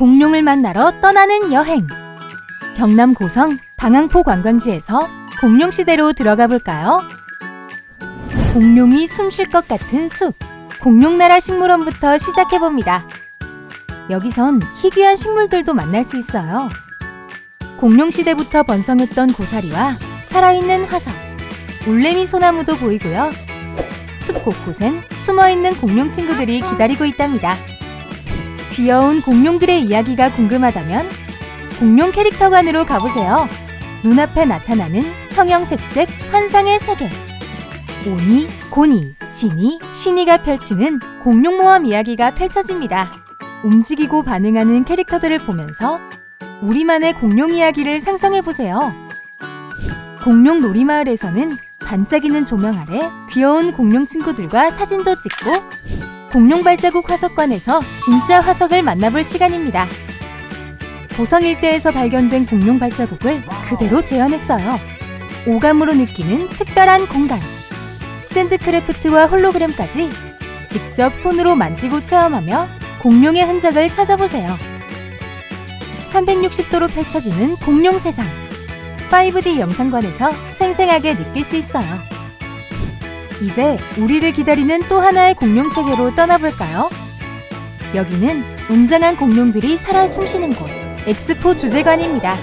공룡을 만나러 떠나는 여행. 경남 고성 당항포 관광지에서 공룡 시대로 들어가 볼까요? 공룡이 숨 쉴 것 같은 숲. 공룡나라 식물원부터 시작해 봅니다. 여기선 희귀한 식물들도 만날 수 있어요. 공룡 시대부터 번성했던 고사리와 살아있는 화석, 올레미 소나무도 보이고요. 숲 곳곳엔 숨어있는 공룡 친구들이 기다리고 있답니다. 귀여운 공룡들의 이야기가 궁금하다면 공룡 캐릭터관으로 가보세요. 눈앞에 나타나는 형형색색 환상의 세계. 오니, 고니, 지니, 신이가 펼치는 공룡 모험 이야기가 펼쳐집니다. 움직이고 반응하는 캐릭터들을 보면서 우리만의 공룡 이야기를 상상해 보세요. 공룡 놀이마을에서는 반짝이는 조명 아래 귀여운 공룡 친구들과 사진도 찍고 공룡 발자국 화석관에서 진짜 화석을 만나볼 시간입니다. 고성 일대에서 발견된 공룡 발자국을 그대로 재현했어요. 오감으로 느끼는 특별한 공간. 샌드크래프트와 홀로그램까지 직접 손으로 만지고 체험하며 공룡의 흔적을 찾아보세요. 360도로 펼쳐지는 공룡 세상. 5D 영상관에서 생생하게 느낄 수 있어요. 이제 우리를 기다리는 또 하나의 공룡 세계로 떠나볼까요? 여기는 웅장한 공룡들이 살아 숨쉬는 곳, 엑스포 주제관입니다.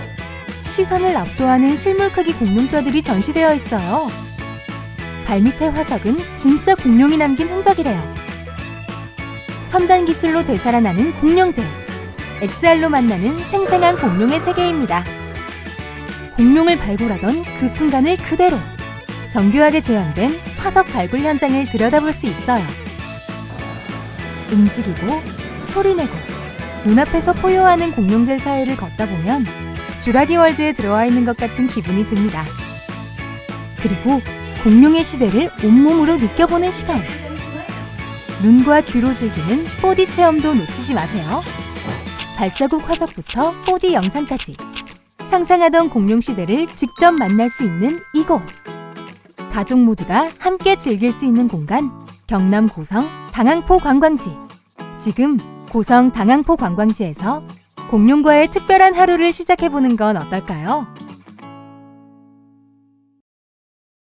시선을 압도하는 실물 크기 공룡뼈들이 전시되어 있어요. 발밑의 화석은 진짜 공룡이 남긴 흔적이래요. 첨단 기술로 되살아나는 공룡들. XR로 만나는 생생한 공룡의 세계입니다. 공룡을 발굴하던 그 순간을 그대로 정교하게 재현된 화석 발굴 현장을 들여다볼 수 있어요. 움직이고 소리내고 눈앞에서 포효하는 공룡들 사이를 걷다 보면 주라기 월드에 들어와 있는 것 같은 기분이 듭니다. 그리고 공룡의 시대를 온몸으로 느껴보는 시간. 눈과 귀로 즐기는 4D 체험도 놓치지 마세요. 발자국 화석부터 4D 영상까지 상상하던 공룡 시대를 직접 만날 수 있는 이곳. 가족 모두가 함께 즐길 수 있는 공간 경남 고성 당항포 관광지. 지금 고성 당항포 관광지에서 공룡과의 특별한 하루를 시작해 보는 건 어떨까요?